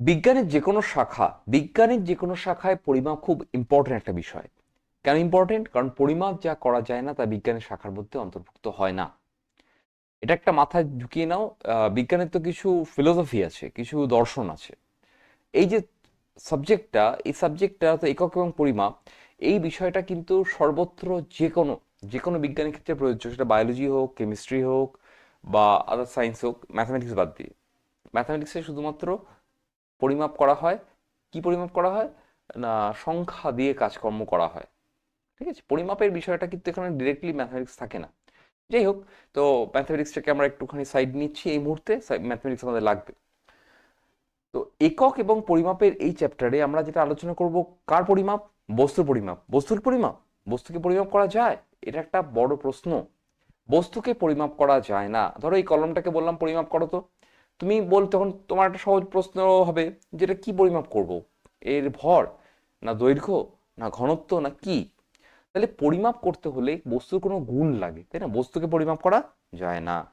বিজ্ঞানের যে কোনো শাখা, বিজ্ঞানের যে কোনো শাখায় পরিমাপ খুব ইম্পর্টেন্ট একটা বিষয়। কেন ইম্পর্টেন্ট কারণ পরিমাপ যা করা যায় না তা বিজ্ঞানের শাখার মধ্যে অন্তর্ভুক্ত হয় না। এটা একটা মাথায় ঢুকিয়ে নাও বিজ্ঞানের তো কিছু ফিলোসফি আছে, কিছু দর্শন আছে। এই যে সাবজেক্টটা এই সাবজেক্টটা তো একক এবং পরিমাপ, এই বিষয়টা কিন্তু সর্বত্র যে কোনো যে কোনো বিজ্ঞানের ক্ষেত্রে প্রযোজ্য। সেটা বায়োলজি হোক কেমিস্ট্রি হোক বা আদার সায়েন্স হোক ম্যাথামেটিক্স বাদ দিয়ে। ম্যাথামেটিক্সে শুধুমাত্র পরিমাপ করা হয়। কি পরিমাপ করা হয়? না, সংখ্যা দিয়ে কাজকর্ম করা হয়। ঠিক আছে? পরিমাপের বিষয়টা কিন্তু এখানে ডিরেক্টলি ম্যাথামেটিক্স থাকে না। যাই হোক, তো ম্যাথামেটিক্সটাকে আমরা একটুখানি সাইড নিচ্ছি এই মুহূর্তে। ম্যাথামেটিক্স আমাদের লাগবে। তো একক এবং পরিমাপের এই চ্যাপ্টারে আমরা যেটা আলোচনা করব, কার পরিমাপ? বস্তুর পরিমাপ। বস্তুর পরিমাপ? বস্তুকে পরিমাপ করা যায়? এটা একটা বড় প্রশ্ন। বস্তুকে পরিমাপ করা যায় না। ধরো এই কলমটাকে বললাম পরিমাপ করো তো। তুমি বল তখন তোমার একটা সহজ প্রশ্ন হবে যেটা কি পরিমাপ করব? এর ভর না দৈর্ঘ্য না ঘনত্ব না কি? তাহলে পরিমাপ করতে হলে বস্তুর কোনো গুণ লাগে, তাই না? বস্তুকে পরিমাপ করা যায় না।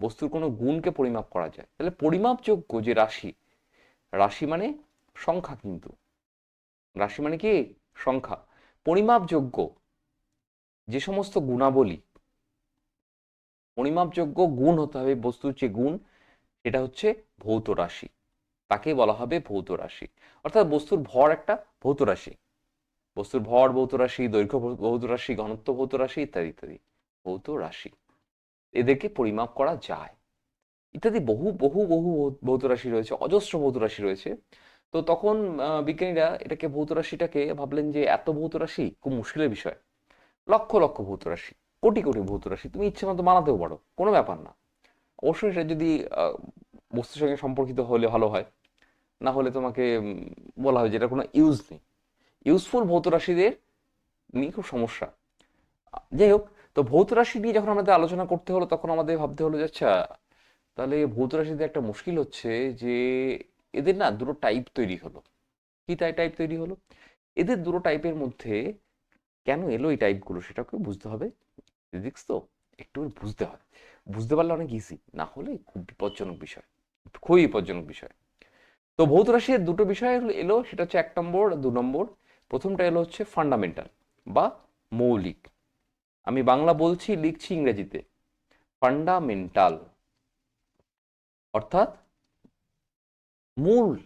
বস্তুর কোনো গুণকে পরিমাপ করা যায়। তাহলে পরিমাপযোগ্য যে রাশি রাশি মানে সংখ্যা কিন্তু। রাশি মানে কি? সংখ্যা। পরিমাপযোগ্য যে সমস্ত গুণাবলী, পরিমাপযোগ্য গুণ হতে হবে বস্তুর যে গুণ সেটা হচ্ছে ভৌত রাশি। তাকে বলা হবে ভৌত রাশি। অর্থাৎ বস্তুর ভর একটা ভৌত রাশি। বস্তুর ভর ভৌত রাশি, দৈর্ঘ্য ভৌত রাশি, ঘনত্ব ভৌত রাশি, ইত্যাদি ইত্যাদি। ভৌত রাশি। এদেরকে পরিমাপ করা যায়। ইত্যাদি বহু বহু বহু ভৌত রাশি রয়েছে, অজস্র ভৌত রাশি রয়েছে। তো তখন বিজ্ঞানীরা এটাকে ভৌত রাশিটাকে ভাবলেন যে এত ভৌত রাশি খুব মুশকিলের বিষয়। লক্ষ লক্ষ ভৌত রাশি, কোটি কোটি ভৌত রাশি। তুমি ইচ্ছে মতো বানাতেও পারো, কোনো ব্যাপার না। অবশ্যই এটা যদি বস্তুর সঙ্গে সম্পর্কিত হলে ভালো হয়। না হলে তোমাকে বলা হয় যে এটা কোনো ইউজ নেই। ইউজফুল ভৌত রাশিদের নিয়ে খুব সমস্যা। যাই হোক, তো ভৌত রাশি নিয়ে যখন আমাদের আলোচনা করতে হলো, তখন আমাদের ভাবতে হলো যে আচ্ছা তাহলে ভৌত রাশিদের একটা মুশকিল হচ্ছে যে, এদের না দুটো টাইপ তৈরি হলো। কি তাই টাইপ তৈরি হলো? এদের দুটো টাইপের মধ্যে কেন এলো এই টাইপগুলো সেটাকে বুঝতে হবে। ফিজিক্স তো একটু বুঝতে হয়। বুঝতে পারলে অনেক ইজি না হলে খুব বিপজ্জনক বিষয়। খুবই বিপজ্জনক বিষয়। তো ভৌত রাশির দুটো বিষয় এলো, সেটা হচ্ছে এক নম্বর, দু নম্বর। প্রথমটা এলো হচ্ছে ফান্ডামেন্টাল বা মৌলিক। আমি বাংলা বলছি, লিখছি ইংরেজিতে। ফান্ডামেন্টাল অর্থাৎ মূল।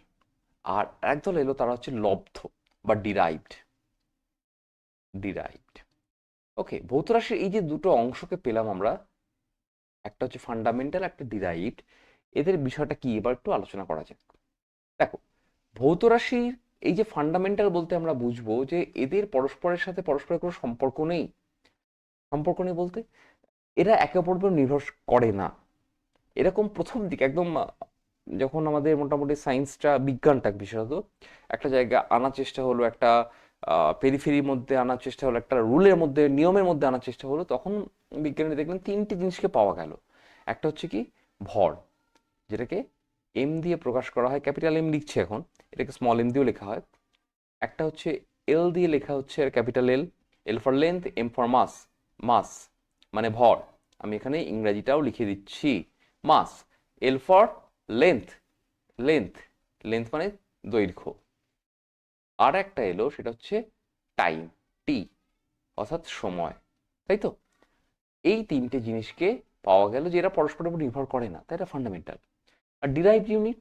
আর একদল এলো, তারা হচ্ছে লব্ধ বা ডিরাইভড ডিরাইভড ওকে ভৌত রাশির এই যে দুটো অংশকে পেলাম আমরা একটা হচ্ছে ফান্ডামেন্টাল একটা ডিরাইভড এদের বিষয়টা কি? এবার একটু আলোচনা করা যাক। দেখো, ভৌত রাশির এই যে ফান্ডামেন্টাল বলতে আমরা বুঝব যে এদের পরস্পরের সাথে পরস্পরের কোনো সম্পর্ক নেই। সম্পর্ক নেই বলতে? এরা একে অপরের উপর নির্ভর করে না। এরকম প্রথম দিকে, একদম যখন আমাদের মোটামুটি সায়েন্সটা বিজ্ঞানটা বিশেষত, একটা জায়গা আনার চেষ্টা হলো একটা পেরিফেরির মধ্যে আনার চেষ্টা হলো, একটা রুলের মধ্যে, নিয়মের মধ্যে আনার চেষ্টা হলো, তখন বিজ্ঞানীরা দেখলেন তিনটি জিনিসকে পাওয়া গেল। একটা হচ্ছে কি? ভর, যেটাকে এম দিয়ে প্রকাশ করা হয় ক্যাপিটাল এম লিখছে এখন, এটাকে স্মল এম দিয়েও লেখা হয়। একটা হচ্ছে এল দিয়ে লেখা হচ্ছে capital L L for length M for mass mass মানে ভর। আমি এখানে ইংরাজিটাও লিখে দিচ্ছি mass L for length length length মানে দৈর্ঘ্য। আর একটা এলো, সেটা হচ্ছে টাইম টি অর্থাৎ সময়, তাই তো? এই তিনটে জিনিসকে পাওয়া গেল যে এরা পরস্পরের উপর নির্ভর করে না, তাই এটা ফান্ডামেন্টাল আর ডিরাইভ ইউনিট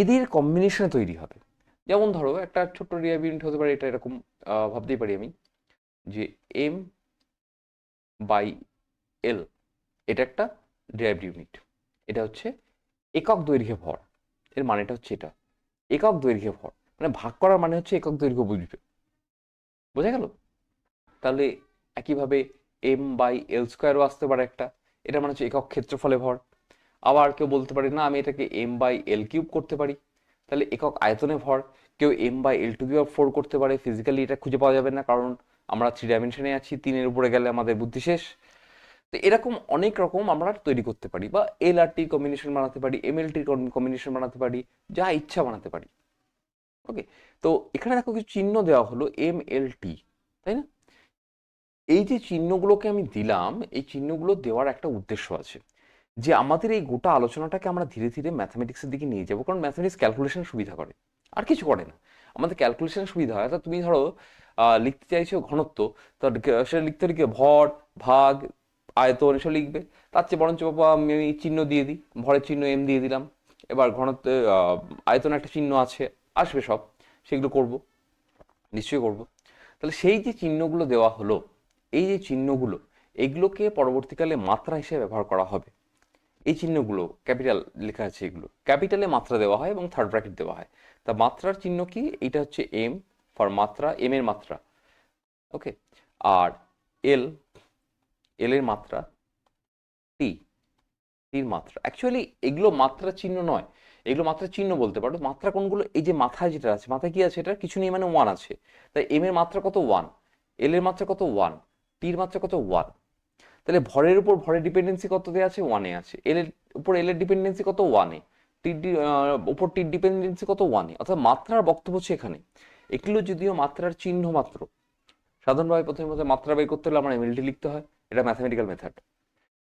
এদের কম্বিনেশনে তৈরি হবে। যেমন ধরো, একটা ছোট্ট ডিরাইভ ইউনিট হতে পারে, এটা এরকম ভাবতেই পারি আমি, যে এম বাই এল এটা একটা ডিরাইভড ইউনিট এটা হচ্ছে একক দৈর্ঘ্যে ভর, এর মানেটা হচ্ছে এটা, একক দৈর্ঘ্যে ভর। মানে ভাগ করার মানে হচ্ছে একক দৈর্ঘ্য বুঝবে। বোঝা গেল? তাহলে একইভাবে এম বাই এল স্কোয়ারও আসতে পারে একটা। এটা মানে হচ্ছে একক ক্ষেত্রফলে ভর। আবার কেউ বলতে পারে, না, আমি এটাকে এম বাই এল কিউব করতে পারি। তাহলে একক আয়তনে ভর। কেউ M by L to the four করতে পারে। ফিজিক্যালি এটা খুঁজে পাওয়া যাবে না, কারণ আমরা থ্রি ডাইমেনশনে আছি, তিনের উপরে গেলে আমাদের বুদ্ধি শেষ। তো এরকম অনেক রকম আমরা তৈরি করতে পারি বা এল আর টির কম্বিনেশন বানাতে পারি এম এল টির কম্বিনেশন বানাতে পারি, যা ইচ্ছা বানাতে পারি। ওকে তো এখানে দেখো কিছু চিহ্ন দেওয়া হলো এম এল টি তাই না? এই যে চিহ্নগুলোকে আমি দিলাম, এই চিহ্নগুলো দেওয়ার একটা উদ্দেশ্য আছে যে আমাদের এই গোটা আলোচনাটাকে আমরা ধীরে ধীরে ম্যাথামেটিক্সের দিকে নিয়ে যাব, কারণ ম্যাথামেটিক্স ক্যালকুলেশন সুবিধা করে, আর কিছু করে না। আমাদের ক্যালকুলেশন সুবিধা হয়। অর্থাৎ তুমি ধরো লিখতে চাইছো ঘনত্ব, তো সেটা লিখতে লিখে ভর, ভাগ, আয়তন, এসব লিখবে। তার চেয়ে বরঞ্চ বাবা আমি চিহ্ন দিয়ে দিই, ভরের চিহ্ন এম দিয়ে দিলাম। এবার ঘনত্ব আয়তন একটা চিহ্ন আছে আসবে সব, সেগুলো করব, নিশ্চয়ই করব। তাহলে সেই যে চিহ্নগুলো দেওয়া হলো, এই যে চিহ্নগুলো, এগুলোকে পরবর্তীকালে মাত্রা হিসেবে ব্যবহার করা হবে। এই চিহ্নগুলো, ক্যাপিটাল লেখা আছে এগুলো। ক্যাপিটালে মাত্রা দেওয়া হয় এবং থার্ড ব্র্যাকেট দেওয়া হয়। তা মাত্রার চিহ্ন কি? এটা হচ্ছে এম ফর মাত্রা, এম এর মাত্রা। ওকে? আর এল এল এর মাত্রা, টি, টির মাত্রা। অ্যাকচুয়ালি এগুলো মাত্রা চিহ্ন নয়। এগুলো মাত্রা চিহ্ন বলতে পারো। মাত্রা কোনগুলো? এই যে মাথায় যেটা আছে মাথায় কি আছে এটা কিছু নেই মানে ওয়ান আছে। তাই এম এর মাত্রা কত? ওয়ান এল এর মাত্রা কত? ওয়ান টির মাত্রা কত? ওয়ান তাহলে ভরের উপর ভরের ডিপেন্ডেন্সি কত দেওয়া আছে? ওয়ানে আছে। এল এর উপর এল এর ডিপেন্ডেন্সি কত? ওয়ানে টির উপর টির ডিপেন্ডেন্সি কত? ওয়ানে অর্থাৎ মাত্রার বক্তব্য হচ্ছে এখানে। এগুলো যদিও মাত্রার চিহ্ন মাত্র, সাধারণভাবে প্রথমে প্রথমে মাত্রা বের করতে হলে আমার এমএলটি লিখতে হয়। এটা ম্যাথামেটিক্যাল মেথড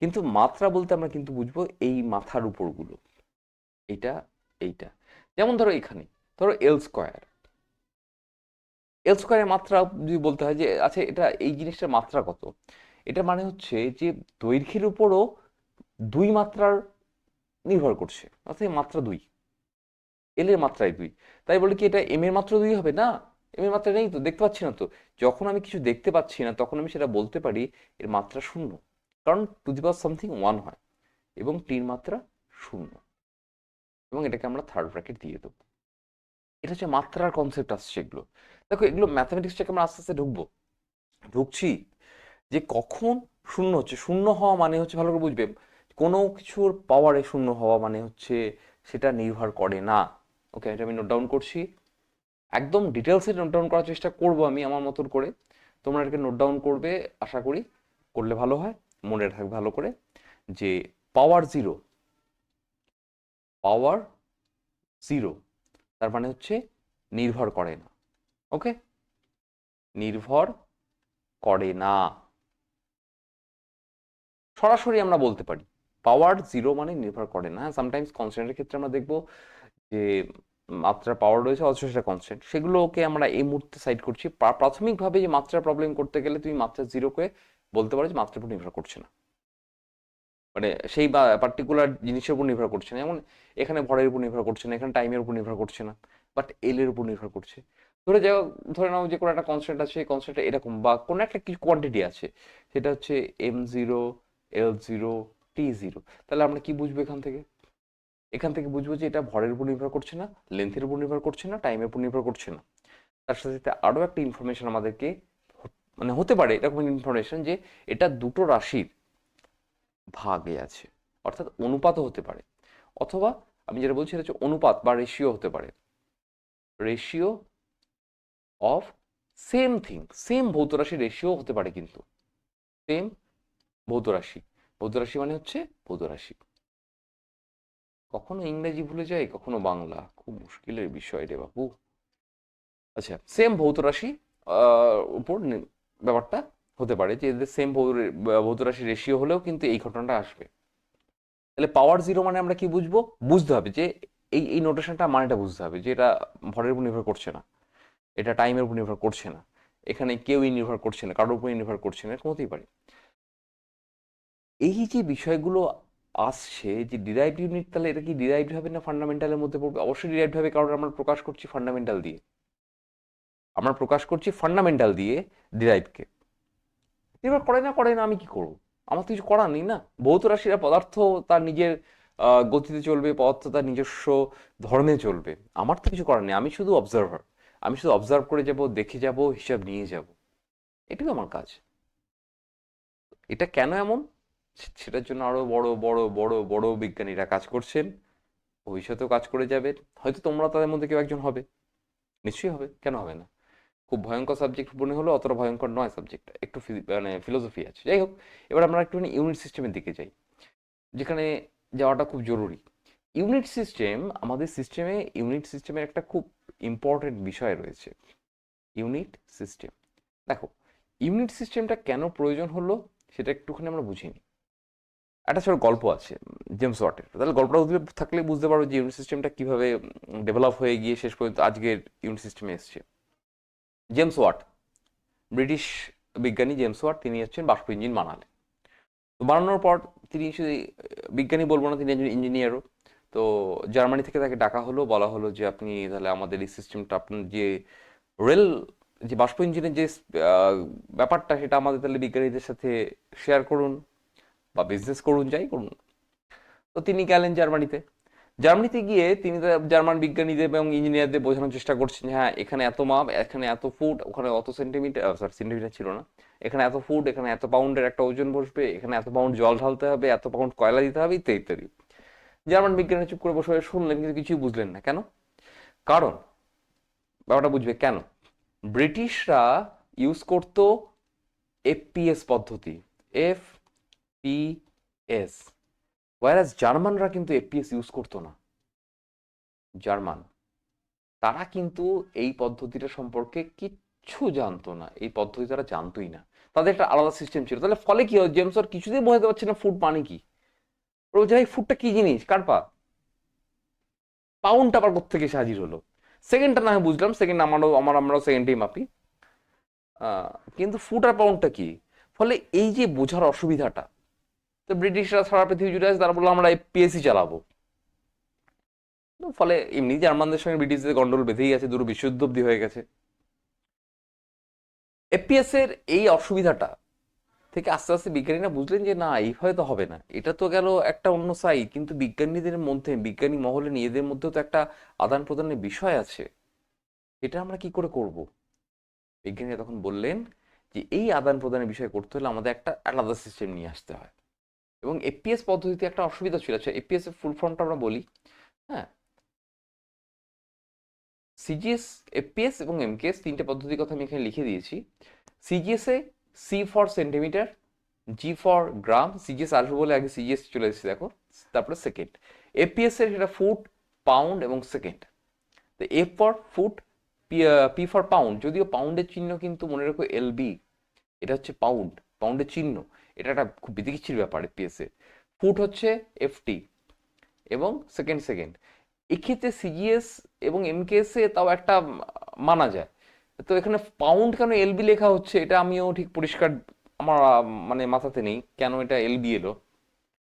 কিন্তু মাত্রা বলতে আমরা কিন্তু বুঝব এই মাথার উপরগুলো। এইটা এইটা। যেমন ধরো এখানে ধরো এল স্কোয়ার এল স্কোয়ারের মাত্রা যদি বলতে হয় যে আচ্ছা এটা এই জিনিসটার মাত্রা কত? এটা মানে হচ্ছে যে, দৈর্ঘ্যের উপরও দুই মাত্রার নির্ভর করছে। অর্থাৎ এই মাত্রা দুই। এল এর মাত্রায় দুই। তাই বলে কি এটা এম এর মাত্রা দুই হবে? না এম এর মাত্রা নেই তো, দেখতে পাচ্ছি না তো। যখন আমি কিছু দেখতে পাচ্ছি না, তখন আমি সেটা বলতে পারি এর মাত্রা শূন্য। কারণ to the power something one হয় এবং টির মাত্রা শূন্য। এবং এটাকে আমরা থার্ড ব্র্যাকেট দিয়ে দেবো। এটা হচ্ছে মাত্রার কনসেপ্ট আসছে এগুলো দেখো, এগুলো ম্যাথামেটিক্সটাকে আমরা আস্তে আস্তে ঢুকবো। ঢুকছি যে কখন শূন্য হচ্ছে। শূন্য হওয়া মানে হচ্ছে, ভালো করে বুঝবে, কোনো কিছুর পাওয়ারে শূন্য হওয়া মানে হচ্ছে সেটা নির্ভর করে না। ওকে এটা আমি নোট ডাউন করছি। একদম ডিটেলসে নোট ডাউন করার চেষ্টা করব আমি আমার মতন করে। তোমরা এটাকে নোট ডাউন করবে, আশা করি, করলে ভালো হয়। মনে রাখবে ভালো করে যে পাওয়ার জিরো পাওয়ার জিরো। তার মানে হচ্ছে নির্ভর করে না। ওকে? নির্ভর করে না। সরাসরি আমরা বলতে পারি, পাওয়ার জিরো মানে নির্ভর করে না। সামটাইমস কনস্ট্যান্টের ক্ষেত্রে আমরা দেখব যে মাত্রার পাওয়ার রয়েছে, অথচ সেটা কনস্ট্যান্ট সেগুলোকে আমরা এই মুহূর্তে সাইড করছি। প্রাথমিকভাবে যে মাত্রার প্রবলেম করতে গেলে তুমি মাত্রা জিরোকে বলতে পারো যে মাত্রার উপর নির্ভর করছে না। মানে সেই বা পার্টিকুলার জিনিসের উপর নির্ভর করছে না। যেমন এখানে ভরের উপর নির্ভর করছে না, এখানে টাইমের উপর নির্ভর করছে না বাট এল এর উপর নির্ভর করছে। ধরে যাও ধরে নাও যে কোনো একটা কনস্ট্যান্ট আছে সেই কনস্ট্যান্ট এরকম, বা কোনো একটা কিছু কোয়ান্টিটি আছে, সেটা হচ্ছে M zero L zero T zero তাহলে আমরা কি বুঝব এখান থেকে? এখান থেকে বুঝব যে এটা ভরের উপর নির্ভর করছে না লেন্থের উপর নির্ভর করছে না টাইমের উপর নির্ভর করছে না। তার সাথে সাথে আরও একটা ইনফরমেশন আমাদেরকে মানে হতে পারে এরকম ইনফরমেশন যে এটা দুটো রাশির ভাগে আছে। অর্থাৎ অনুপাতও হতে পারে। অথবা আমি যেটা বলছি সেটা হচ্ছে অনুপাত বা রেশিও হতে পারে। Ratio of same thing same ভৌত রাশি রেশিও হতে পারে কিন্তু। সেম ভৌত রাশি। ভৌত রাশি মানে হচ্ছে ভৌত রাশি। কখনো ইংরেজি ভুলে যাই, কখনো বাংলা। খুব মুশকিলের বিষয় রে বাবু আচ্ছা সেম ভৌত রাশি উপর ব্যাপারটা হতে পারে যে এদের সেম ভৌত রাশি রেশিও হলেও কিন্তু এই ঘটনাটা আসবে। তাহলে পাওয়ার জিরো মানে আমরা কি বুঝব? বুঝতে হবে যে এই এই নোটেশনটা মানেটা বুঝতে হবে যে এটা ভরের উপর নির্ভর করছে না। এটা টাইমের উপর নির্ভর করছে না। এখানে কেউই নির্ভর করছে না, কারোর উপরই নির্ভর করছে না, এরকম হতেই পারে। এই যে বিষয়গুলো আসছে যে ডিরাইভড ইউনিট তাহলে এটা কি ডিরাইভড হবে না ফান্ডামেন্টালের মধ্যে পড়বে? অবশ্যই ডিরাইভড হবে কারণ আমরা প্রকাশ করছি ফান্ডামেন্টাল দিয়ে। আমরা প্রকাশ করছি ফান্ডামেন্টাল দিয়ে ডিরাইভকে নির্ভর করে না করে না আমি কি করব? আমার তো কিছু করার নেই না। ভৌত রাশিরা পদার্থ তার নিজের গতিতে চলবে, পদার্থ তার নিজস্ব ধর্মে চলবে। আমার তো কিছু করার নেই, আমি শুধু অবজারভার আমি শুধু অবজার্ভ করে যাব, দেখে যাব, হিসাব নিয়ে যাব। এটাই আমার কাজ। এটা কেন এমন? সেটার জন্য আরও বড় বড় বড় বড় বিজ্ঞানীরা কাজ করছেন। ভবিষ্যতেও কাজ করে যাবেন। হয়তো তোমরা তাদের মধ্যে কেউ একজন হবে। নিশ্চয়ই হবে। কেন হবে না? খুব ভয়ঙ্কর সাবজেক্ট মনে হলো, অতটা ভয়ঙ্কর নয় সাবজেক্টটা একটু মানে ফিলোসফি আছে। যাই হোক, এবার আমরা একটুখানি ইউনিট সিস্টেমের দিকে যাই, যেখানে যাওয়াটা খুব জরুরি। ইউনিট সিস্টেম আমাদের সিস্টেমে ইউনিট সিস্টেমের একটা খুব ইম্পর্টেন্ট বিষয় রয়েছে। ইউনিট সিস্টেম দেখো ইউনিট সিস্টেমটা কেন প্রয়োজন হলো, সেটা একটুখানি আমরা বুঝিনি একটা ছোট গল্প আছে জেমস ওয়াটের তাহলে গল্পটা থাকলে বুঝতে পারো যে ইউনিট সিস্টেমটা কীভাবে ডেভেলপ হয়ে গিয়ে শেষ পর্যন্ত আজকের ইউনিট সিস্টেমে এসছে। জেমস ওয়াট ব্রিটিশ বিজ্ঞানী জেমস ওয়াট তিনি হচ্ছেন বাষ্প ইঞ্জিন বানালেন তো বানানোর পর তিনি শুধু বিজ্ঞানী বলব না, তিনি একজন ইঞ্জিনিয়ারও তো জার্মানি থেকে তাকে ডাকা হলো, বলা হলো যে আপনি তাহলে আমাদের এই সিস্টেমটা আপনার যে রেল যে বাষ্প ইঞ্জিনের যে ব্যাপারটা, সেটা আমাদের তাহলে বিজ্ঞানীদের সাথে শেয়ার করুন বা বিজনেস করুন, যাই করুন। তো তিনি গেলেন জার্মানিতে। জার্মানিতে গিয়ে তিনি জার্মান বিজ্ঞানীদের এবং ইঞ্জিনিয়ারদের বোঝানোর চেষ্টা করছেন হ্যাঁ এখানে এত মাপ, এখানে এত ফুট, ওখানে অত সেন্টিমিটার সরি সেন্টিমিটার ছিল না। এখানে এত ফুট, এখানে এত পাউন্ডের একটা ওজন বসবে, এখানে এত পাউন্ড জল ঢালতে হবে, এত পাউন্ড কয়লা দিতে হবে, ইত্যাদি ইত্যাদি। জার্মান বিজ্ঞানী চুপ করে বসে বসে শুনলেন, কিন্তু কিছুই বুঝলেন না। কেন? কারণ, ব্যাপারটা বুঝবে, কেন? ব্রিটিশরা ইউজ করতো এফপিএস পদ্ধতি এফ পি এস ওয়ারাস জার্মানরা কিন্তু এফপিএস ইউজ করতো না। জার্মান তারা কিন্তু এই পদ্ধতিটা সম্পর্কে কিচ্ছু জানতো না। এই পদ্ধতি তারা জানতোই না। তাদের একটা আলাদা সিস্টেম ছিল। তাহলে ফলে কি হয় জেমস কিছুতেই বোঝাতে পারছে না ফুড মানে কি। যাই ফুডটা কি জিনিস? কার পা? পাউন্ডটা আবার কোথেকে হাজির হলো? সেকেন্ডটা না হয় বুঝলাম। সেকেন্ড আমারও আমার আমরাও সেকেন্ডেই মাপি। কিন্তু ফুট আর পাউন্ডটা কি? ফলে এই যে বোঝার অসুবিধাটা তো ব্রিটিশরা সারা পৃথিবী জুড়ে আছে, তারা বলল, আমরা পিএসসি চালাবো। ফলে এমনি জার্মানদের সঙ্গে ব্রিটিশদের গন্ডগোল বেঁধেই আছে দুটো বিশ্বযুদ্ধ অব্দি হয়ে গেছে। এফপিএস এর এই অসুবিধাটা থেকে আস্তে আস্তে বিজ্ঞানীরা বুঝলেন যে, না, এইভাবে তো হবে না। এটা তো গেল একটা অন্য সাইড কিন্তু বিজ্ঞানীদের মধ্যে, বিজ্ঞানী মহলে নিজেদের মধ্যেও তো একটা আদান প্রদানের বিষয় আছে। এটা আমরা কি করে করব? বিজ্ঞানীরা তখন বললেন যে, এই আদান প্রদানের বিষয় করতে হলে আমাদের একটা আলাদা সিস্টেম নিয়ে আসতে হয়। এবং এপিএস পদ্ধতিতে একটা অসুবিধা ছিল আচ্ছা এপিএস এর ফুল ফর্মটা আমরা বলি হ্যাঁ? সিজিএস এপিএস এবং এমকেএস তিনটে পদ্ধতির কথা আমি এখানে লিখে দিয়েছি। CGS C for centimetre G for gram CGS আসবে বলে আগে সিজিএস চলে এসেছে, দেখো, তারপরে সেকেন্ড এপিএস এর সেটা ফুট পাউন্ড এবং সেকেন্ড তো F for foot P for pound যদিও পাউন্ডের চিহ্ন কিন্তু মনে রাখো এলবি এটা হচ্ছে পাউন্ড পাউন্ডের চিহ্ন। এটা একটা খুব বিদিকিচ্ছির ব্যাপার এপিএস এ ফুট হচ্ছে এফটি এবং সেকেন্ড সেকেন্ড। এক্ষেত্রে সিজিএস এবং এমকেএস তাও একটা মানা যায়। তো এখানে পাউন্ড কেন এলবি লেখা হচ্ছে এটা আমিও ঠিক পরিষ্কার আমার মানে মাথাতে নেই। কেন এটা এলবি এলো?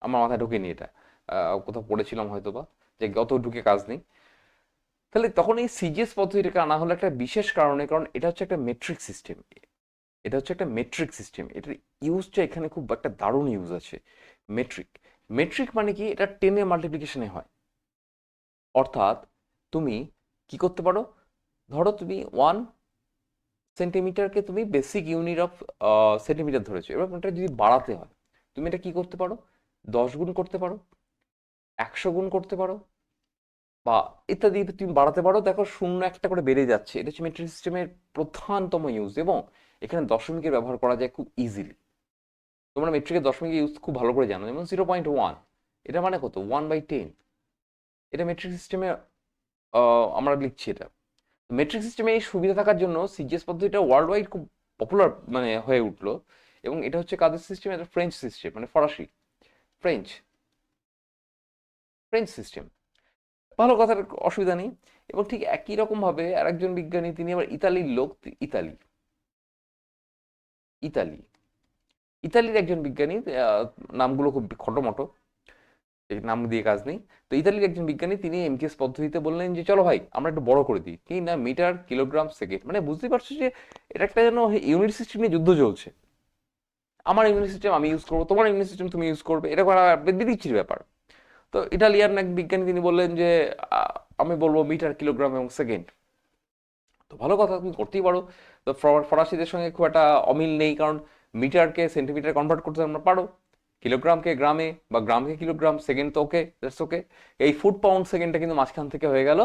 আমার মাথায় ঢোকেনি এটা। কোথাও পড়েছিলাম হয়তো বা যে গত ঢুকে কাজ নেই। তাহলে তখন এই সিজিএস পদ্ধতিটাকে আনা হলো একটা বিশেষ কারণে, কারণ এটা হচ্ছে একটা মেট্রিক সিস্টেম এটা হচ্ছে একটা মেট্রিক সিস্টেম এটার ইউজটা এখানে খুব একটা দারুণ ইউজ আছে। মেট্রিক মেট্রিক মানে কি? এটা টেনে মাল্টিপ্লিকেশনে হয়। অর্থাৎ তুমি কি করতে পারো? ধরো তুমি ওয়ান সেন্টিমিটারকে তুমি বেসিক ইউনিট অফ সেন্টিমিটার ধরেছো। এবার এটা যদি বাড়াতে হয়, তুমি এটা কি করতে পারো? দশ গুণ করতে পারো, একশো গুণ করতে পারো, বা ইত্যাদি তুমি বাড়াতে পারো। দেখো শূন্য একটা করে বেড়ে যাচ্ছে। এটা হচ্ছে মেট্রিক সিস্টেমের প্রধানতম ইউজ এবং এখানে দশমিকের ব্যবহার করা যায় খুব ইজিলি তোমরা মেট্রিকের দশমিকের ইউজ খুব ভালো করে জানো, যেমন জিরো পয়েন্ট ওয়ান এটা মানে কত? ওয়ান বাই টেন এটা মেট্রিক সিস্টেমে আমরা লিখছি এটা। মেট্রিক সিস্টেমে এই সুবিধা থাকার জন্য সিজিএস পদ্ধতিটা ওয়ার্ল্ড ওয়াইড খুব পপুলার মানে হয়ে উঠল এবং এটা হচ্ছে কাদের সিস্টেম এটা ফ্রেঞ্চ সিস্টেম মানে ফরাসি। ফ্রেঞ্চ ফ্রেঞ্চ সিস্টেম ভালো কথার অসুবিধা নেই। এবং ঠিক একই রকম ভাবে আরেকজন বিজ্ঞানী, তিনি আবার ইতালির লোক, ইতালি। ইতালি। ইতালির একজন বিজ্ঞানী নামগুলো খুব খটোমটো নাম দিয়ে কাজ নেই। তো ইতালির একজন বিজ্ঞানী, তিনি এমকেএস পদ্ধতিতে বললেন যে, চলো ভাই, আমরা একটু বড় করে দিই। কি না, মিটার, কিলোগ্রাম, সেকেন্ড? মানে বুঝতেই পারছ যে, এটা একটা যেন ইউনিট সিস্টেম নিয়ে যুদ্ধ চলছে। আমার ইউনিট সিস্টেম আমি ইউজ করব, তোমার ইউনিট সিস্টেম তুমি ইউজ করবে। এটা করা বিদিচ্ছির ব্যাপার। তো ইটালিয়ান এক বিজ্ঞানী, তিনি বললেন যে আমি বলব মিটার, কিলোগ্রাম এবং সেকেন্ড। তো ভালো কথা তুমি করতেই পারো। তো ফরাসিদের সঙ্গে খুব একটা অমিল নেই, কারণ মিটারকে সেন্টিমিটার কনভার্ট করতে আমরা পারো। কিলোগ্রামকে গ্রামে বা গ্রামকে কিলোগ্রাম সেকেন্ড তো ওকে দ্যাটস ওকে এই ফুট পাউন্ড সেকেন্ডটা কিন্তু মাঝখান থেকে হয়ে গেল।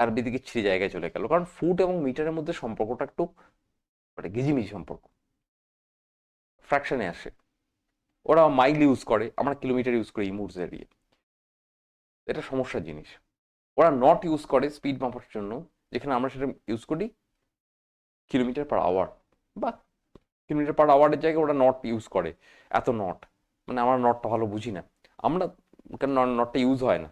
আর বিদিকে ছিঁড়ে জায়গায় চলে গেল। কারণ ফুট এবং মিটারের মধ্যে সম্পর্কটা একটু মানে গিজিমিজি সম্পর্ক। ফ্র্যাকশনে আসে। ওরা মাইল ইউজ করে, আমরা কিলোমিটার ইউজ করি ইমুডস এরিয়ে এটা সমস্যার জিনিস। ওরা নট ইউজ করে স্পিড মাপার জন্য, যেখানে আমরা সেটা ইউজ করি কিলোমিটার পার আওয়ার বা কিলোমিটার পার আওয়ারের জায়গায় ওরা নট ইউজ করে, এত নট মানে আমরা নটটা ভালো বুঝি না। আমরা কেন নটটা ইউজ হয় না?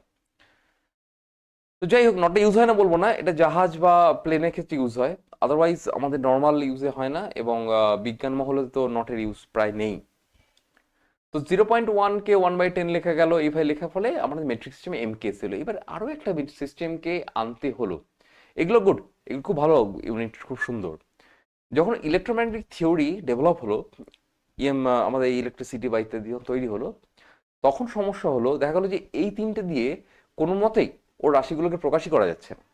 তো যাই হোক নটটা ইউজ হয় না বলব না, এটা জাহাজ বা প্লেনের ক্ষেত্রে ইউজ হয়। আদারওয়াইজ আমাদের নর্মাল ইউজে হয় না এবং বিজ্ঞান মহলে তো নটের ইউজ প্রায় নেই। তো জিরো পয়েন্ট ওয়ান কে ওয়ান বাই টেন লেখা গেল এইভাবে লেখার ফলে আমাদের মেট্রিক সিস্টেমে এম কে ছিল। এবার আরও একটা সিস্টেমকে আনতে হলো। এগুলো গুড এগুলো খুব ভালো ইউনিট খুব সুন্দর। যখন ইলেকট্রোম্যাগনেটিক থিওরি ডেভেলপ হলো ইএম আমাদের ইলেকট্রিসিটি বা ইত্যাদি তৈরি হলো, তখন সমস্যা হলো, দেখা গেলো যে এই তিনটে দিয়ে কোনো মতেই ও রাশিগুলোকে প্রকাশই করা যাচ্ছে না।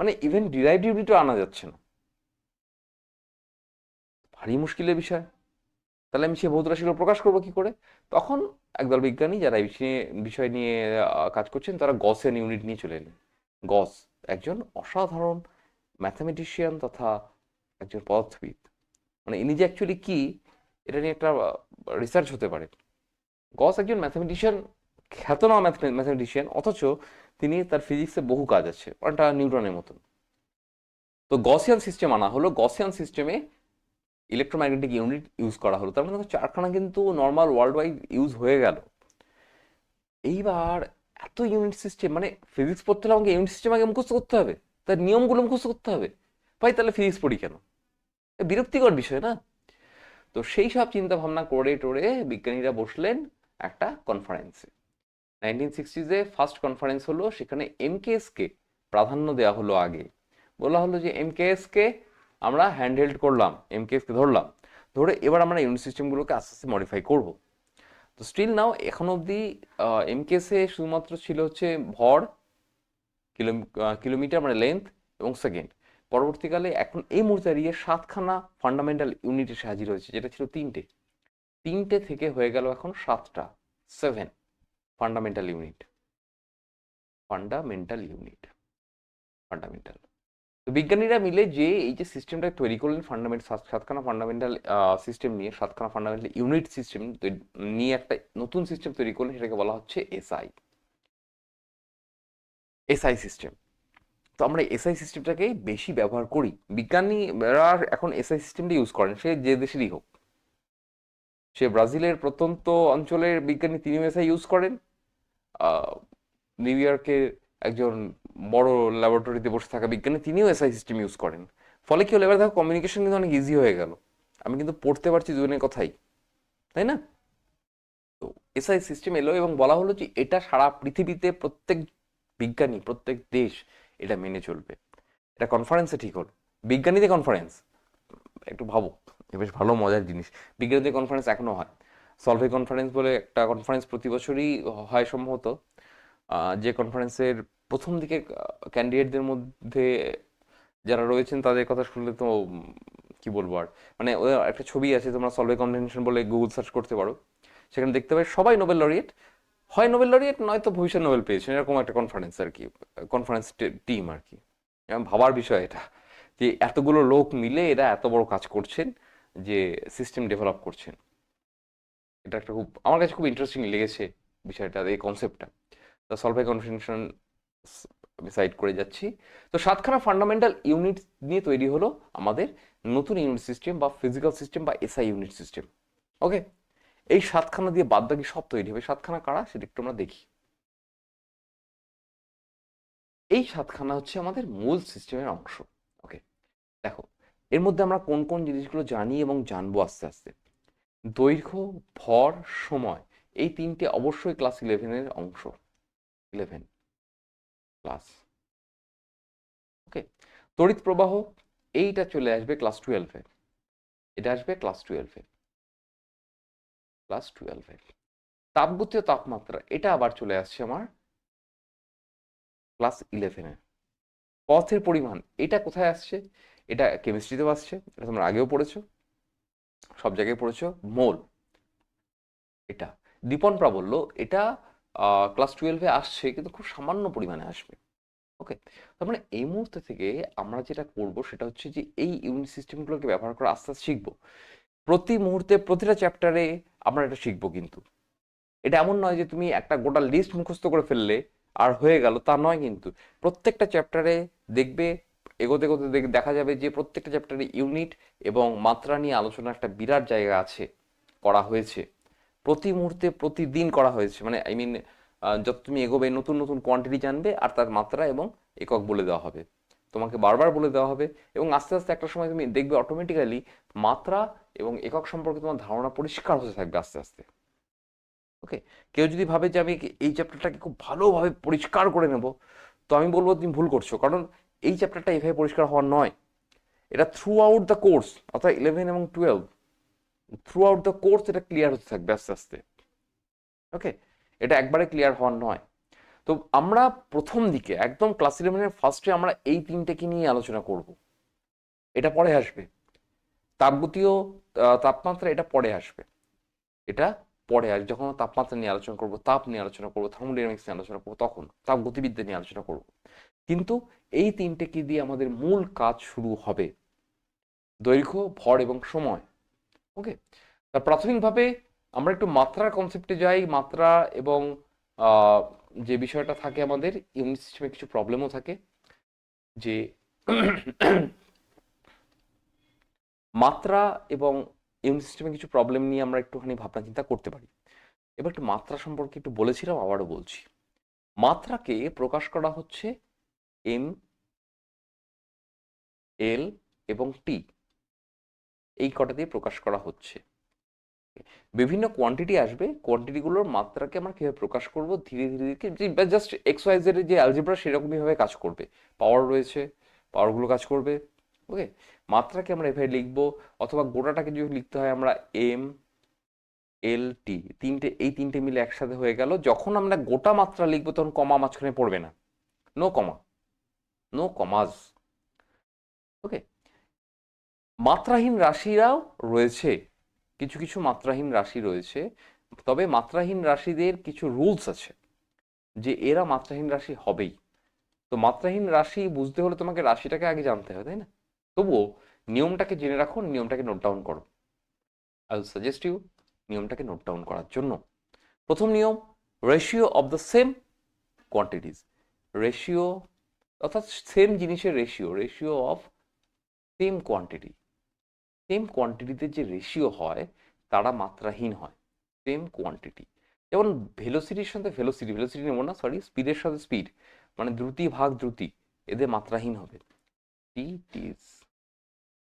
মানে ইভেন ডিরাইভেটিভটা আনা যাচ্ছে না। ভারী মুশকিলের বিষয়। তাহলে আমি সেই ভৌত রাশিগুলো প্রকাশ করব কি করে? তখন একদল বিজ্ঞানী যারা এই বিষয় নিয়ে কাজ করছেন, তারা গসেন ইউনিট নিয়ে চলে এলেন। গস একজন অসাধারণ ম্যাথামেটিশিয়ান তথা একজন পদার্থবিদ। মানে ইনি যে অ্যাকচুয়ালি কি, এটা নিয়ে একটা রিসার্চ হতে পারে। গস একজন ম্যাথামেটিশিয়ান খ্যাতনামা ম্যাথামেটিশিয়ান অথচ তিনি তার ফিজিক্সে বহু কাজ আছে অনেকটা নিউটনের মতন। তো গসিয়ান সিস্টেম আনা হলো। গসিয়ান সিস্টেমে ইলেকট্রোম্যাগনেটিক ইউনিট ইউজ করা হলো। তার মানে দেখো চারখানা কিন্তু নর্মাল ওয়ার্ল্ড ওয়াইড ইউজ হয়ে গেল। এইবার এত ইউনিট সিস্টেম মানে ফিজিক্স পড়তে হলে আমাকে ইউনিট সিস্টেম আগে মুখস্থ করতে হবে। তার নিয়মগুলো মুখস্থ করতে হবে। ভাই, তাহলে ফিজিক্স পড়ি কেন? বিরক্তিকর বিষয় না? তো সেই সব চিন্তা ভাবনা করে টোরে বিজ্ঞানীরা বসলেন একটা কনফারেন্সে নাইনটিন সিক্সটিজে ফার্স্ট কনফারেন্স হলো, সেখানে এমকেএসকে প্রাধান্য দেওয়া হলো আগে। বলা হলো যে এমকেএসকে আমরা হ্যান্ড হ্যান্ডহেল্ড করলাম এমকেএসকে ধরলাম, ধরে এবার আমরা ইউনিট সিস্টেমগুলোকে আস্তে আস্তে মডিফাই করব। তো স্টিল নাও এখন অবধি এমকেএসে শুধুমাত্র ছিল হচ্ছে ভর কিলো কিলোমিটার মানে লেন্থ এবং সেকেন্ড পরবর্তীকালে এখন এই মুহূর্তে দাঁড়িয়ে সাতখানা ফান্ডামেন্টাল ইউনিট এসে হাজির হয়েছে যেটা ছিল তিনটে। তিনটে থেকে হয়ে গেল এখন সাতটা seven fundamental unit fundamental unit fundamental তো বিজ্ঞানীরা মিলে যে এই যে সিস্টেমটা তৈরি করলেন ফান্ডামেন্টাল সাতখানা ফান্ডামেন্টাল সিস্টেম নিয়ে, সাতখানা ফান্ডামেন্টাল ইউনিট সিস্টেম নিয়ে একটা নতুন সিস্টেম তৈরি করলেন, সেটাকে বলা হচ্ছে এসআই এসআই সিস্টেম তো আমরা এসআই সিস্টেমটাকে বেশি ব্যবহার করি। বিজ্ঞানীরা এখন এসআই সিস্টেমটা ইউজ করেন, সে যে দেশেরই হোক। সে ব্রাজিলের প্রত্যন্ত অঞ্চলের বিজ্ঞানী, তিনিও এসআই ইউজ করেন। নিউ ইয়র্কের একজন বড় ল্যাবরেটরিতে বসে থাকা বিজ্ঞানী, তিনিও এসআই সিস্টেম ইউজ করেন। ফলে কি হলো? এবার দেখো কমিউনিকেশন কিন্তু অনেক ইজি হয়ে গেল। আমি কিন্তু পড়তে পারছি দুজনের কথাই, তাই না? তো এসআই সিস্টেম এলো এবং বলা হলো যে, এটা সারা পৃথিবীতে প্রত্যেক বিজ্ঞানী, প্রত্যেক দেশ এটা মেনে চলবে। এটা কনফারেন্সে ঠিক হলো। বিজ্ঞানীদের কনফারেন্স একটু ভাবো বেশ ভালো, মজার জিনিস। বিজ্ঞানীদের কনফারেন্স এখনও হয়। সলভে কনফারেন্স বলে একটা কনফারেন্স প্রতি বছরই হয় সম্ভবত। যে কনফারেন্সের প্রথম দিকে ক্যান্ডিডেটদের মধ্যে যারা রয়েছেন, তাদের কথা শুনলে তো কি বলব আর? মানে ওদের একটা ছবি আছে, তোমরা সলভে কনভেনশন বলে গুগল সার্চ করতে পারো। সেখানে দেখতে পাবে সবাই নোবেল লরিয়েট হয় নোবেল লরিয়েট নয়তো ভবিষ্যৎ নোবেল পেয়েছেন এরকম একটা কনফারেন্স আর কি কনফারেন্স টিম আর কি। ভাবার বিষয় এটা, যে এতগুলো লোক মিলে এরা এত বড় কাজ করছেন, যে সিস্টেম ডেভেলপ করছেন। এটা একটা খুব, আমার কাছে খুব ইন্টারেস্টিং লেগেছে বিষয়টা, এই কনসেপ্টটা তো সলভে কনভেনশন আমি সাইড করে যাচ্ছি। তো সাতখানা ফান্ডামেন্টাল ইউনিট নিয়ে তৈরি হলো আমাদের নতুন ইউনিট সিস্টেম বা ফিজিক্যাল সিস্টেম বা এসআই ইউনিট সিস্টেম ওকে এই সাতখানা দিয়ে বাদ বাকি সব তৈরি হবে। সাতখানা কারা? সেটা একটু আমরা দেখি। এই সাতখানা হচ্ছে আমাদের মূল সিস্টেমের অংশ। ওকে দেখো, এর মধ্যে আমরা কোন কোন জিনিসগুলো জানি এবং জানব আস্তে আস্তে। দৈর্ঘ্য, ভর, সময়, এই তিনটে অবশ্যই ক্লাস ইলেভেনের অংশ। ইলেভেন ক্লাস ওকে তড়িৎ প্রবাহ এইটা চলে আসবে ক্লাস টুয়েলভে এটা আসবে ক্লাস টুয়েলভে ক্লাস টুয়েলভে তাপগতীয় তাপমাত্রা, এটা আবার চলে আসছে আমার ক্লাস ইলেভেনে পথের পরিমাণ, এটা কোথায় আসছে? এটা কেমিস্ট্রিতেও আসছে, এটা তোমরা আগেও পড়েছো। সব জায়গায় পড়েছো। মোল, এটা। দীপন প্রাবল্য এটা ক্লাস টুয়েলভে আসছে, কিন্তু খুব সামান্য পরিমাণে আসবে। ওকে তার মানে এই মুহূর্তে থেকে আমরা যেটা করব সেটা হচ্ছে যে, এই ইউনিট সিস্টেমগুলোকে ব্যবহার করে আস্তে আস্তে শিখব। প্রতি মুহূর্তে প্রতিটা চ্যাপ্টারে আমরা এটা শিখব কিন্তু। এটা এমন নয় যে তুমি একটা গোটা লিস্ট মুখস্থ করে ফেললে আর হয়ে গেল, তা নয় কিন্তু। প্রত্যেকটা চ্যাপ্টারে দেখবে, এগোতে এগোতে দেখ- দেখা যাবে যে প্রত্যেকটা চ্যাপ্টারে ইউনিট এবং মাত্রা নিয়ে আলোচনা একটা বিরাট জায়গা আছে, করা হয়েছে। প্রতি মুহূর্তে প্রতিদিন করা হয়েছে। মানে আই মিন যত তুমি এগোবে, নতুন নতুন কোয়ান্টিটি জানবে আর তার মাত্রা এবং একক বলে দেওয়া হবে। তোমাকে বারবার বলে দেওয়া হবে এবং আস্তে আস্তে একটা সময় তুমি দেখবে অটোমেটিক্যালি মাত্রা এবং একক সম্পর্কে তোমার ধারণা পরিষ্কার হতে থাকবে আস্তে আস্তে। ওকে কেউ যদি ভাবে যে আমি এই চ্যাপ্টারটাকে খুব ভালোভাবে পরিষ্কার করে নেব, তো আমি বলব তুমি ভুল করছ। কারণ এই চ্যাপ্টারটা এভাবে পরিষ্কার হওয়ার নয়। এটা থ্রু আউট দ্য কোর্স অর্থাৎ ইলেভেন এবং twelve throughout the course এটা ক্লিয়ার হতে থাকবে আস্তে আস্তে। ওকে এটা একবারে ক্লিয়ার হওয়ার নয়। তো আমরা প্রথম দিকে, একদম ক্লাস ইলেভেনের ফার্স্টে আমরা এই তিনটেকে নিয়ে আলোচনা করব। এটা পরে আসবে। তাপগতীয় তাপমাত্রা এটা পরে আসবে। এটা পরে আসবে যখন তাপমাত্রা নিয়ে আলোচনা করব, তাপ নিয়ে আলোচনা করব, থার্মোডাইনামিক্স নিয়ে আলোচনা করব, তখন তাপ গতিবিদ্যা নিয়ে আলোচনা করব। কিন্তু এই তিনটে কি দিয়ে আমাদের মূল কাজ শুরু হবে। দৈর্ঘ্য, ভর এবং সময়। ওকে তা প্রাথমিকভাবে আমরা একটু মাত্রার কনসেপ্টে যাই, মাত্রা এবং যে বিষয়টা থাকে আমাদের ইউনিট সিস্টেমে কিছু প্রবলেমও থাকে, যে মাত্রা এবং ইউনিট সিস্টেমে কিছু প্রবলেম নিয়ে আমরা একটুখানি ভাবনা চিন্তা করতে পারি। এবার একটু মাত্রা সম্পর্কে একটু বলেছিলাম, আবারও বলছি। মাত্রাকে প্রকাশ করা হচ্ছে এম এল এবং টি এই কটা দিয়ে প্রকাশ করা হচ্ছে। বিভিন্ন কোয়ান্টিটি আসবে কোয়ান্টিটিগুলোর মাত্রাকে আমরা কীভাবে প্রকাশ করব, ধীরে ধীরে ধীরে জাস্ট এক্স যে অ্যালজেব্রা সেরকমইভাবে কাজ করবে। পাওয়ার রয়েছে পাওয়ারগুলো কাজ করবে ওকে মাত্রাকে আমরা এভাবে লিখব, অথবা গোটাটাকে যদি লিখতে হয় আমরা এম এল টি তিনটে, এই তিনটে মিলে একসাথে হয়ে গেল। যখন আমরা গোটা মাত্রা লিখব, তখন কমা মাঝখানে পড়বে না। নো কমা নো কমাজ ওকে মাত্রাহীন রাশিরাও রয়েছে। কিছু কিছু মাত্রাহীন রাশি রয়েছে। তবে মাত্রাহীন রাশিদের কিছু রুলস আছে যে এরা মাত্রাহীন রাশি হবেই। তো মাত্রাহীন রাশি বুঝতে হলে তোমাকে রাশিটাকে আগে জানতে হবে, তাই না? তবুও নিয়মটাকে জেনে রাখো, নিয়মটাকে নোট ডাউন করো। আই উইল সাজেস্ট ইউ নিয়মটাকে নোট ডাউন করার জন্য। প্রথম নিয়ম ratio of the same quantities ratio অর্থাৎ সেম জিনিসের ratio ratio of same quantity same কোয়ান্টিটিতে যে রেশিও হয়, তারা মাত্রাহীন হয়। সেম কোয়ান্টিটি যেমন ভেলোসিটির সাথে ভেলোসিটি ভেলোসিটি নেব না সরি স্পিডের সাথে স্পিড মানে দ্রুতি ভাগ দ্রুতি, এদের মাত্রাহীন হবে।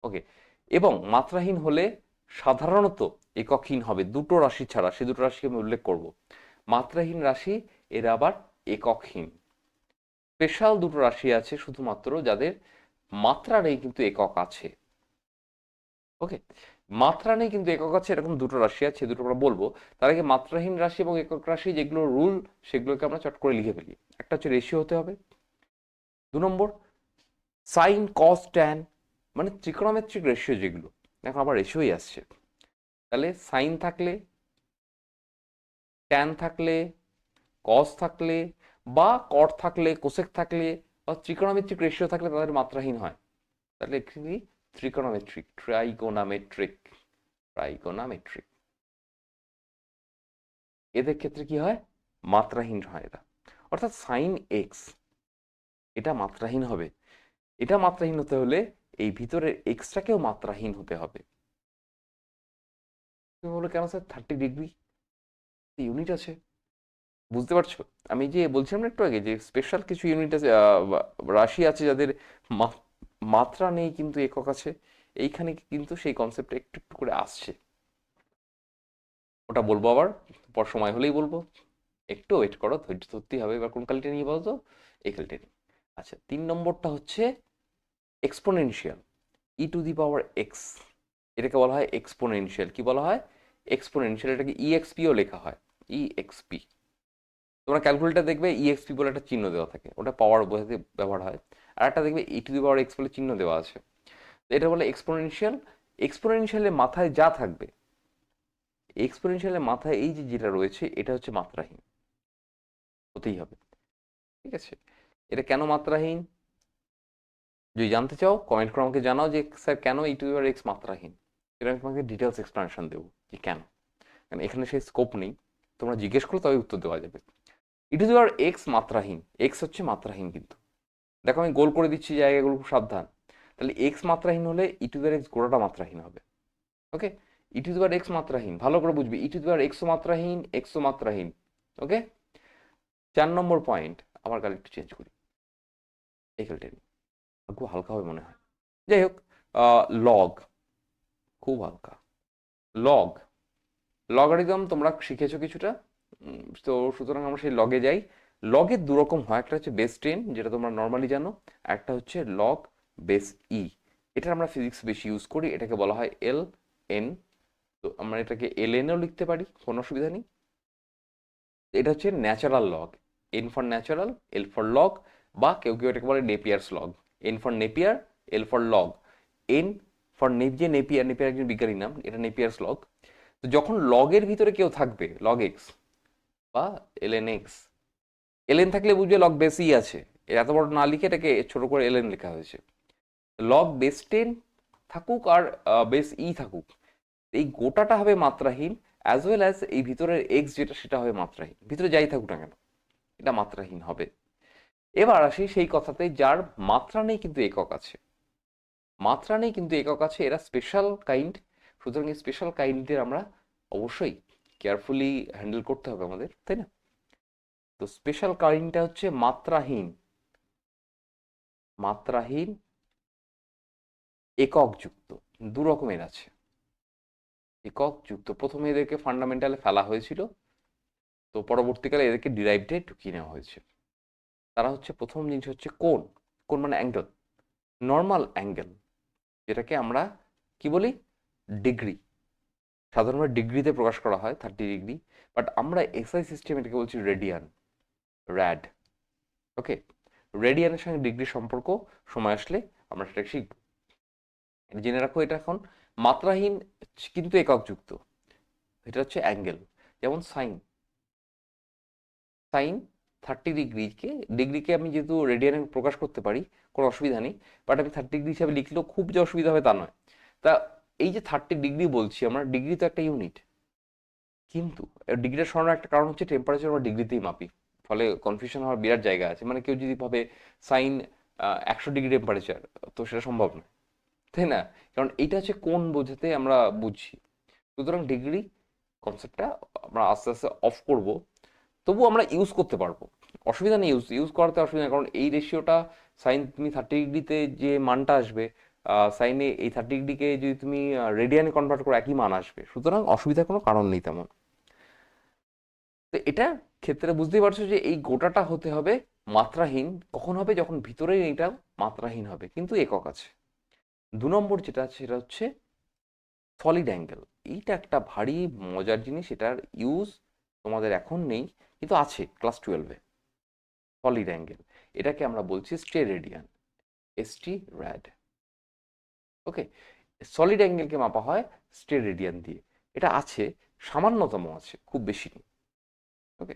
ওকে এবং মাত্রাহীন হলে সাধারণত এককহীন হবে, দুটো রাশি ছাড়া, সে দুটো রাশি আমি উল্লেখ করব। মাত্রাহীন রাশি, এরা আবার এককহীন। স্পেশাল দুটো রাশি আছে শুধুমাত্র যাদের মাত্রা নেই কিন্তু একক আছে। ওকে, মাত্রা নেই কিন্তু একক আছে, এরকম দুটো রাশি আছে, দুটো আমরা বলব। তার আগে মাত্রাহীন রাশি এবং একক রাশি, যেগুলো রুল সেগুলোকে আমরা চট করে লিখে ফেলি। একটা হচ্ছে রেশিও হতে হবে। দু নম্বর সাইন কস ট্যান মানে ত্রিকোণমিত্রিক রেশিও যেগুলো। এখন আবার রেশিওই আসছে। তাহলে সাইন থাকলে ট্যান থাকলে কস থাকলে, বা কট থাকলে কোসেক থাকলে, বা ত্রিকোণমিত্রিক রেশিও থাকলে তাদের মাত্রাহীন হয়। তাহলে ত্রিকোণমিত্রিক ট্রাইগোনামেট্রিক ট্রাইগোনামেট্রিক এদের ক্ষেত্রে কি হয়? মাত্রাহীন হয় এরা অর্থাৎ সাইন এক্স এটা মাত্রাহীন হবে। এটা মাত্রাহীন হতে হলে এই ভিতরের এক্সটাকেও মাত্রাহীন হতে হবে। তুমি বলো, কেন স্যার থার্টি ডিগ্রি ইউনিট আছে? বুঝতে পারছ? আমি যে বলছিলাম না একটু আগে যে স্পেশাল কিছু ইউনিট আছে রাশি আছে যাদের মাত্রা নেই কিন্তু একক আছে। এইখানে কিন্তু সেই কনসেপ্ট একটু একটু করে আসছে। ওটা বলব আবার, পর সময় হলেই বলব। একটু ওয়েট করো, ধৈর্য ধরতেই হবে। এবার কোন কালিটা নিয়ে বলতো? এই কালিটা নিয়ে। আচ্ছা তিন নম্বরটা হচ্ছে exponential E to the power X এটাকে বলা হয় এক্সপোনেনশিয়াল কি বলা হয়? এক্সপোনেনশিয়াল এটাকে ইএক্সপিও লেখা হয়। ইএক্সপি তোমরা ক্যালকুলেটার দেখবে ইএক্সপি বলে একটা চিহ্ন দেওয়া থাকে। ওটা পাওয়ার বোঝাতে ব্যবহার হয়। আর একটা দেখবে ই টু দি পাওয়ার এক্স বলে চিহ্ন দেওয়া আছে। এটা বলে এক্সপোনেনশিয়াল এক্সপোনেনশিয়ালের মাথায় যা থাকবে এক্সপোনেনশিয়ালের মাথায় এই যে যেটা রয়েছে, এটা হচ্ছে মাত্রাহীন। হতেই হবে। ঠিক আছে? এটা কেন মাত্রাহীন? যদি জানতে চাও কমেন্ট করে আমাকে জানাও যে, স্যার, কেন ই টু দি পাওয়ার এক্স মাত্রাহীন? এটা আমি তোমাকে ডিটেলস এক্সপ্লেনেশন দেবো যে কেন। কারণ এখানে সেই স্কোপ নেই। তোমরা জিজ্ঞেস করো তবে উত্তর দেওয়া যাবে। E to the power X মাত্রাহীন। X হচ্ছে মাত্রাহীন কিন্তু। দেখো আমি গোল করে দিচ্ছি জায়গাগুলো খুব সাবধান। তাহলে এক্স মাত্রাহীন হলে ই টু দেওয়ার এক্স গোড়াটা মাত্রাহীন হবে। ওকে ই টু দেওয়ার এক্স মাত্রাহীন, ভালো করে বুঝবি। ই টু দেওয়ার এক্সও মাত্রাহীন এক্সও মাত্রাহীন ওকে চার নম্বর পয়েন্ট আমার কাল একটু চেঞ্জ করি। এই খেলটা খুব হালকা হবে মনে হয়। যাই হোক লগ খুব হালকা। লগ লগারিদম তোমরা শিখেছো কিছুটা। তো সুতরাং আমরা সেই লগে যাই। লগের দু রকম হয়, একটা হচ্ছে বেস টেন যেটা তোমরা নর্মালি জানো, একটা হচ্ছে লগ বেস ই এটা আমরা ফিজিক্স বেশি ইউজ করি, এটাকে বলা হয় এল এন তো আমরা এটাকে এল এনও লিখতে পারি, কোনো অসুবিধা নেই। এটা হচ্ছে natural log N for natural L for log বা কেউ কেউ এটাকে বলে Napier's log N for Napier L for log N for Nap যে নেপিয়ার নেপিয়ার একজন বিজ্ঞানীর নাম, এটা নেপিয়ার্স লগ তো যখন লগের ভিতরে কেউ থাকবে লগ এক্স বা L N X L N থাকলে বুঝবে লগ বেসই আছে। এত বড় না লিখে এটাকে ছোট করে এল এন লেখা হয়েছে। লগ বেস টেন থাকুক আর বেস ই থাকুক। এই গোটাটা হবে মাত্রাহীন অ্যাজ ওয়েল অ্যাজ এই ভিতরের এক্স যেটা সেটা হবে মাত্রাহীন। ভিতরে যাই থাকুক না কেন, এটা মাত্রাহীন হবে। এবার আসি সেই কথাতে যার মাত্রা নেই কিন্তু একক আছে। মাত্রা নেই কিন্তু একক আছে, এরা স্পেশাল কাইন্ড সুতরাং এই স্পেশাল কাইন্ডের আমরা অবশ্যই কেয়ারফুলি হ্যান্ডেল করতে হবে আমাদের, তাই না? তো স্পেশাল কাইন্ডটা হচ্ছে মাত্রাহীন। মাত্রাহীন একক যুক্ত দু রকমের আছে। একক যুক্ত প্রথমে এদেরকে ফান্ডামেন্টালে ফেলা হয়েছিল, তো পরবর্তীকালে এদেরকে ডিরাইভডে ঢুকিয়ে নেওয়া হয়েছে। তারা হচ্ছে প্রথম জিনিস হচ্ছে কোন কোন মানে অ্যাঙ্গেল নর্মাল অ্যাঙ্গেল যেটাকে আমরা কি বলি? ডিগ্রি সাধারণত ডিগ্রিতে প্রকাশ করা হয় থার্টি ডিগ্রি বাট আমরা এসআই সিস্টেম এটাকে বলছি রেডিয়ান র্যাড ওকে রেডিয়ানের সঙ্গে ডিগ্রি সম্পর্ক সময় আসলে আমরা সেটা শিখব। জেনে রাখো এটা এখন। মাত্রাহীন কিন্তু এককযুক্ত এটা হচ্ছে অ্যাঙ্গেল যেমন সাইন সাইন থার্টি ডিগ্রিকে ডিগ্রিকে আমি যেহেতু রেডিয়ানে প্রকাশ করতে পারি, কোনো অসুবিধা নেই। বাট আমি থার্টি ডিগ্রি হিসাবে লিখলেও খুব যে অসুবিধা হবে তা নয়। তা এই যে থার্টি ডিগ্রি বলছি আমরা ডিগ্রি তো একটা ইউনিট কিন্তু ডিগ্রিটা সরানোর একটা কারণ হচ্ছে টেম্পারেচার আমরা ডিগ্রিতেই মাপি। ফলে কনফিউশন হওয়ার বিরাট জায়গা আছে। মানে কেউ যদি ভাবে সাইন একশো ডিগ্রি টেম্পারেচার তো সেটা সম্ভব নয়। তাই না? কারণ এইটা হচ্ছে কোন বোঝাতে আমরা বুঝছি। সুতরাং ডিগ্রি কনসেপ্টটা আমরা আস্তে আস্তে অফ করব। তবু আমরা ইউজ করতে পারব। অসুবিধা নেই ইউজ ইউজ করাতে অসুবিধা নেই। কারণ এই রেশিওটা সাইন তুমি থার্টি ডিগ্রিতে যে মানটা আসবে সাইনে এই থার্টি ডিগ্রিকে যদি তুমি রেডিয়ানে কনভার্ট করো, একই মান আসবে। সুতরাং অসুবিধার কোনো কারণ নেই তেমন। তো এটা ক্ষেত্রে বুঝতেই পারছ যে এই গোটাটা হতে হবে মাত্রাহীন। কখন হবে? যখন ভিতরে এইটা মাত্রাহীন হবে। কিন্তু একক আছে। দু নম্বর যেটা আছে, সেটা হচ্ছে সলিড অ্যাঙ্গেল এইটা একটা ভারী, মজার জিনিস। এটার ইউজ তোমাদের এখন নেই, কিন্তু আছে ক্লাস টুয়েলভে সলিড অ্যাঙ্গেল এটাকে আমরা বলছি steradian ST rad okay solid অ্যাঙ্গেলকে মাপা হয় স্টে রেডিয়ান দিয়ে। এটা আছে, সামান্যতম আছে, খুব বেশি নেই। ওকে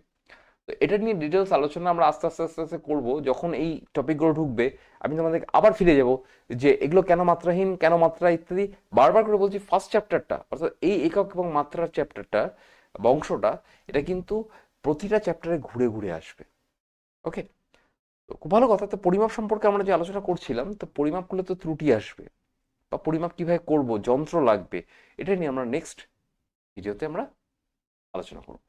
তো এটা নিয়ে ডিটেলস আলোচনা আমরা আস্তে আস্তে আস্তে আস্তে করব। যখন এই টপিকগুলো ঢুকবে, আমি তোমাদের আবার ফিরে যাব যে এগুলো কেন মাত্রাহীন, কেন মাত্রা ইত্যাদি। বারবার করে বলছি ফার্স্ট চ্যাপ্টারটা অর্থাৎ এই একক এবং মাত্রার চ্যাপ্টারটা বংশটা এটা কিন্তু প্রতিটা চ্যাপ্টারে ঘুরে ঘুরে আসবে। ওকে তো খুব ভালো কথা। তো পরিমাপ সম্পর্কে আমরা যে আলোচনা করছিলাম, তো পরিমাপ করলে তো ত্রুটি আসবে। বা পরিমাপ কীভাবে করব, যন্ত্র লাগবে, এটা নিয়ে আমরা নেক্সট ভিডিওতে আমরা আলোচনা করব।